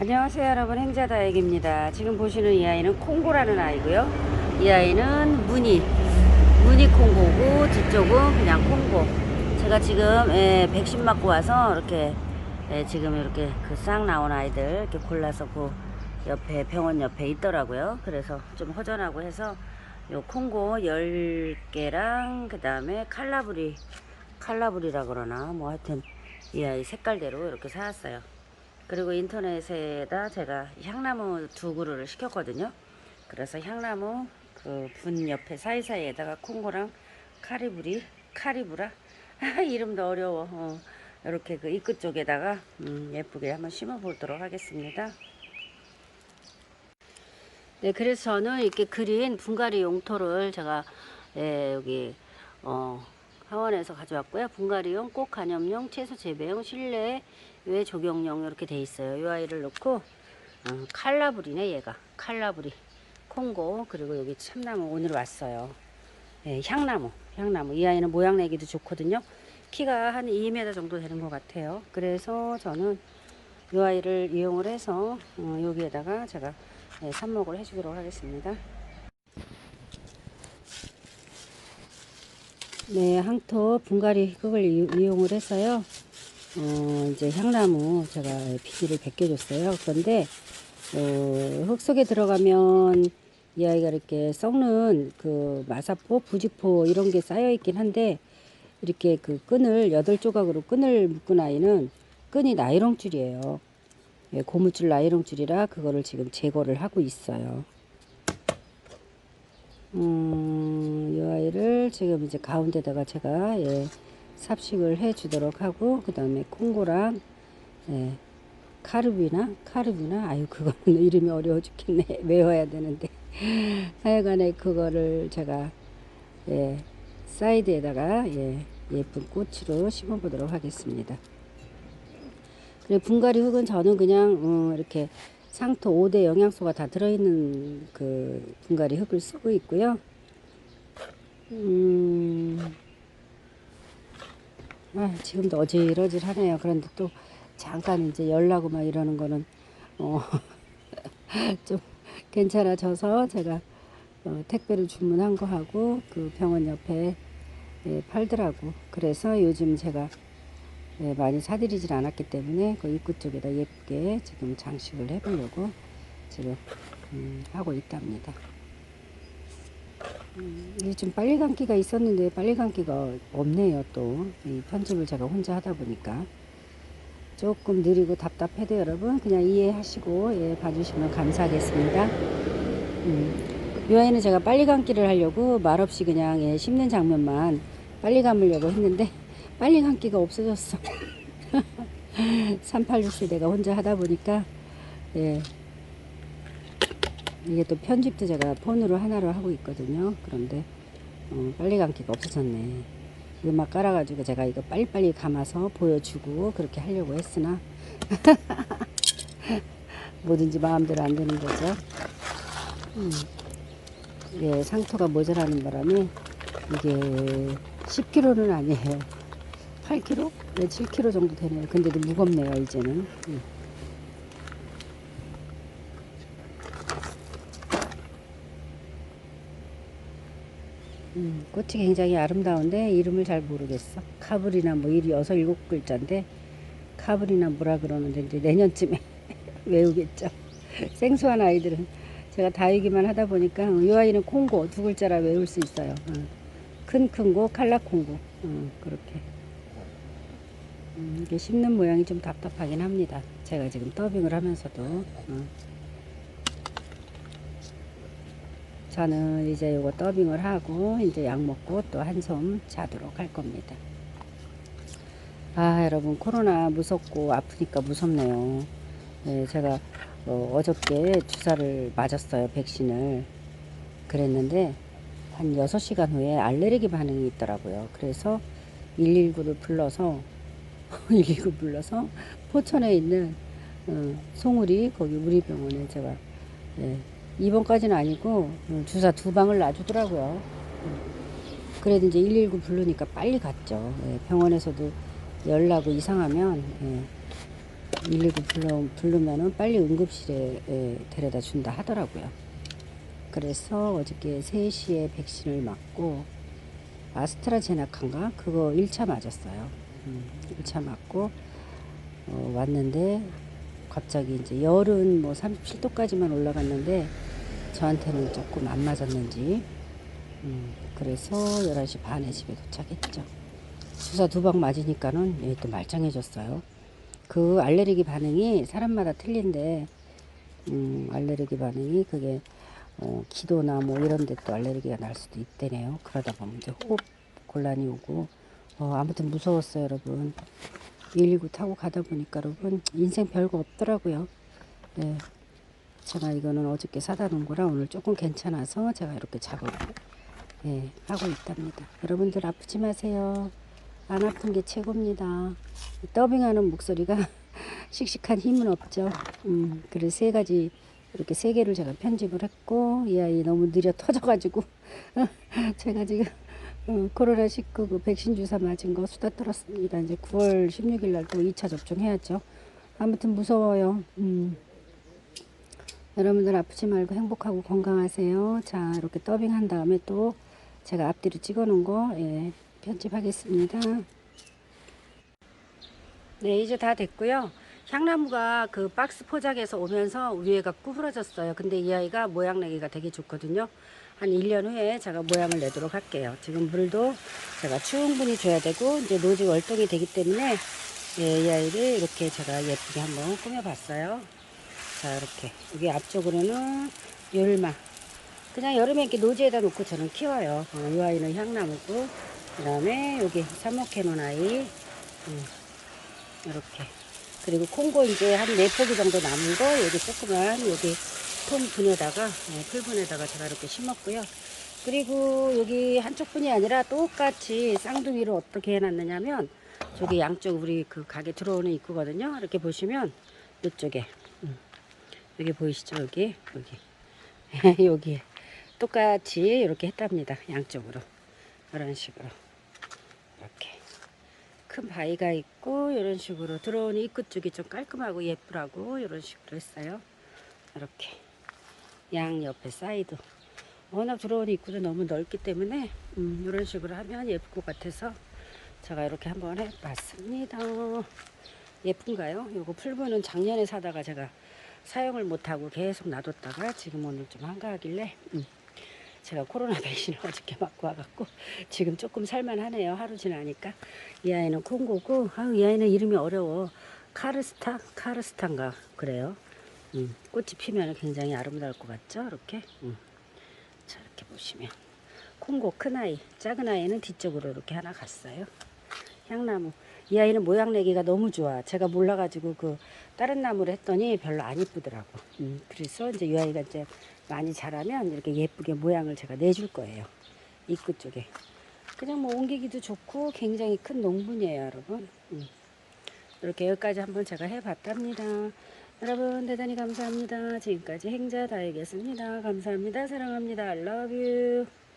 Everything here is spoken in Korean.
안녕하세요 여러분. 행자다액입니다. 지금 보시는 이 아이는 콩고라는 아이고요. 이 아이는 무늬 무늬 콩고고 뒤쪽은 그냥 콩고. 제가 지금 예, 백신 맞고 와서 이렇게 예, 지금 이렇게 그 싹 나온 아이들 이렇게 골라서 그 옆에 병원 옆에 있더라고요. 그래서 좀 허전하고 해서 요 콩고 10개랑 그 다음에 칼라브리 칼라브리라 그러나? 뭐 하여튼 이 아이 색깔대로 이렇게 사왔어요 그리고 인터넷에다 제가 향나무 두 그루를 시켰거든요. 그래서 향나무 그 분 옆에 사이사이에다가 콩고랑 카리브리, 카리브라 이름도 어려워. 어, 이렇게 그 입구 쪽에다가 음, 예쁘게 한번 심어 보도록 하겠습니다. 네, 그래서 저는 이렇게 그린 분갈이 용토를 제가 예, 여기 어, 하원에서 가져왔고요. 분갈이용, 꽃 간염용, 채소 재배용, 실내 외 조경용 이렇게 돼 있어요. 이 아이를 넣고 어, 칼라브리네 얘가 칼라브리 콩고 그리고 여기 참나무 오늘 왔어요. 예, 향나무 향나무 이 아이는 모양 내기도 좋거든요. 키가 한 2m 정도 되는 것 같아요. 그래서 저는 이 아이를 이용을 해서 어, 여기에다가 제가 예, 삽목을 해주도록 하겠습니다. 네, 항토 분갈이 흙을 이- 이용을 해서요. 어, 이제 향나무 제가 비닐을 벗겨줬어요. 그런데 어, 흙 속에 들어가면 이 아이가 이렇게 썩는 그 마사포, 부직포 이런 게 쌓여 있긴 한데 이렇게 그 끈을 여덟 조각으로 끈을 묶은 아이는 끈이 나이롱 줄이에요. 예, 고무줄 나이롱 줄이라 그거를 지금 제거를 하고 있어요. 음, 이 아이를 지금 이제 가운데다가 제가 예, 삽식을 해 주도록 하고 그 다음에 콩고랑 예, 카르비나 카르비나 아유 그거는 이름이 어려워 죽겠네 외워야 되는데 하여간에 그거를 제가 예, 사이드에다가 예, 예쁜 꽃으로 심어 보도록 하겠습니다. 그리고 분갈이 흙은 저는 그냥 어, 이렇게 상토 5대 영양소가 다 들어있는 그 분갈이 흙을 쓰고 있고요. 음, 아, 지금도 어질어질하네요. 그런데 또 잠깐 이제 열나고 막 이러는 거는 어, 좀 괜찮아져서 제가 어, 택배를 주문한 거 하고 그 병원 옆에 예, 팔더라고. 그래서 요즘 제가 예, 많이 사드리질 않았기 때문에 그 입구 쪽에다 예쁘게 지금 장식을 해보려고 지금 음, 하고 있답니다. 음, 이게 좀 빨리 감기가 있었는데 빨리 감기가 없네요 또 이 편집을 제가 혼자 하다 보니까 조금 느리고 답답해도 여러분 그냥 이해하시고 예, 봐주시면 감사하겠습니다. 음, 이 아이는 제가 빨리 감기를 하려고 말없이 그냥 예, 씹는 장면만 빨리 감으려고 했는데 빨리 감기가 없어졌어. 386세 내가 혼자 하다 보니까 예, 이게 또 편집도 제가 폰으로 하나로 하고 있거든요. 그런데 어, 빨리 감기가 없어졌네. 음악 깔아가지고 제가 이거 빨리빨리 감아서 보여주고 그렇게 하려고 했으나 뭐든지 마음대로 안 되는 거죠. 음. 예, 상토가 모자라는 바람에 이게 10kg는 아니에요. 8kg? 네, 7kg 정도 되네요. 근데도 무겁네요, 이제는. 음. 음, 꽃이 굉장히 아름다운데 이름을 잘 모르겠어. 카브리나 뭐 일이 여섯 일곱 글자인데 카브리나 뭐라 그러는데 이제 내년쯤에 외우겠죠. 생소한 아이들은 제가 다이기만 하다 보니까 어, 이 아이는 콩고 두 글자라 외울 수 있어요. 어. 큰 큰고 칼라 콩고 어, 그렇게 음, 이게 씹는 모양이 좀 답답하긴 합니다. 제가 지금 더빙을 하면서도 어. 저는 이제 요거 더빙을 하고 이제 약 먹고 또 한숨 자도록 할 겁니다. 아 여러분 코로나 무섭고 아프니까 무섭네요. 네, 제가 어, 어저께 주사를 맞았어요 백신을 그랬는데 한 6시간 후에 알레르기 반응이 있더라고요. 그래서 119를 불러서 119 불러서 포천에 있는 어, 송우리 거기 우리 병원에 제가 예, 입원까지는 아니고 어, 주사 두 방을 놔주더라고요. 음. 그래도 이제 119 부르니까 빨리 갔죠. 예, 병원에서도 열나고 이상하면 예, 119 불러, 부르면은 빨리 응급실에 에, 데려다 준다 하더라고요. 그래서 어저께 3시에 백신을 맞고 아스트라제네카인가 그거 1차 맞았어요. 음, 1차 맞고 어, 왔는데 갑자기 이제 열은 뭐 37도까지만 올라갔는데 저한테는 조금 안 맞았는지 음, 그래서 11시 반에 집에 도착했죠. 주사 두 방 맞으니까는 예, 또 말짱해졌어요. 그 알레르기 반응이 사람마다 틀린데 음, 알레르기 반응이 그게 어, 기도나 뭐 이런 데 또 알레르기가 날 수도 있대네요. 그러다 보면 이제 호흡 곤란이 오고 어, 아무튼 무서웠어요, 여러분. 119 타고 가다 보니까 여러분 인생 별거 없더라고요. 네. 제가 이거는 어저께 사다 놓은 거라 오늘 조금 괜찮아서 제가 이렇게 작업을 예, 하고 있답니다. 여러분들 아프지 마세요. 안 아픈 게 최고입니다. 더빙하는 목소리가 씩씩한 힘은 없죠. 음, 그래서 세 가지 이렇게 세 개를 제가 편집을 했고 이 아이 너무 느려 터져가지고 제가 지금 어, 코로나 19 그 백신 주사 맞은 거 수다 떨었습니다. 이제 9월 16일 날 또 2차 접종해야죠. 아무튼 무서워요. 음. 여러분들 아프지 말고 행복하고 건강하세요. 자, 이렇게 더빙한 다음에 또 제가 앞뒤로 찍어 놓은 거 예, 편집하겠습니다. 네, 이제 다 됐고요. 향나무가 그 박스 포장해서 오면서 위에가 구부러졌어요. 근데 이 아이가 모양 내기가 되게 좋거든요. 한 1년 후에 제가 모양을 내도록 할게요. 지금 물도 제가 충분히 줘야 되고 이제 노지 월동이 되기 때문에 예, 이 아이를 이렇게 제가 예쁘게 한번 꾸며봤어요. 자, 이렇게 여기 앞쪽으로는 열마. 그냥 여름에 이렇게 노지에다 놓고 저는 키워요. 어, 이 아이는 향나무고 그 다음에 여기 놓은 아이 음, 이렇게 그리고 콩고 이제 한 네 포기 정도 남은 거 여기 조그만 여기 통 분에다가 네, 풀 분에다가 제가 이렇게 심었고요. 그리고 여기 한쪽 분이 아니라 똑같이 쌍둥이로 어떻게 해놨느냐면 저기 양쪽 우리 그 가게 들어오는 입구거든요. 이렇게 보시면 이쪽에 음, 여기 보이시죠? 여기 여기 여기 똑같이 이렇게 했답니다. 양쪽으로 이런 식으로 이렇게 큰 바위가 있고 이런 식으로 들어오는 입구 쪽이 좀 깔끔하고 예쁘라고 이런 식으로 했어요. 이렇게 양 옆에 사이드 워낙 들어오는 입구도 너무 넓기 때문에 음, 이런 식으로 하면 예쁠 것 같아서 제가 이렇게 한번 해봤습니다. 예쁜가요? 요거 풀분은 작년에 사다가 제가 사용을 못하고 계속 놔뒀다가 지금 오늘 좀 한가하길래 음, 제가 코로나 백신을 어저께 맞고 와갖고 지금 조금 살만하네요. 하루 지나니까 이 아이는 콩고고 아유, 이 아이는 이름이 어려워. 카르스타? 카르스타인가 그래요. 음, 꽃이 피면 굉장히 아름다울 것 같죠? 이렇게 음. 자 이렇게 보시면 콩고 큰 아이 작은 아이는 뒤쪽으로 이렇게 하나 갔어요. 향나무 이 아이는 모양 내기가 너무 좋아. 제가 몰라가지고 그 다른 나무를 했더니 별로 안 이쁘더라고. 음, 그래서 이제 이 아이가 이제 많이 자라면 이렇게 예쁘게 모양을 제가 내줄 거예요. 입구 쪽에. 그냥 뭐 옮기기도 좋고 굉장히 큰 농분이에요, 여러분. 음. 이렇게 여기까지 한번 제가 해봤답니다. 여러분 대단히 감사합니다. 지금까지 행자 다이겠습니다. 감사합니다. 사랑합니다. I love you.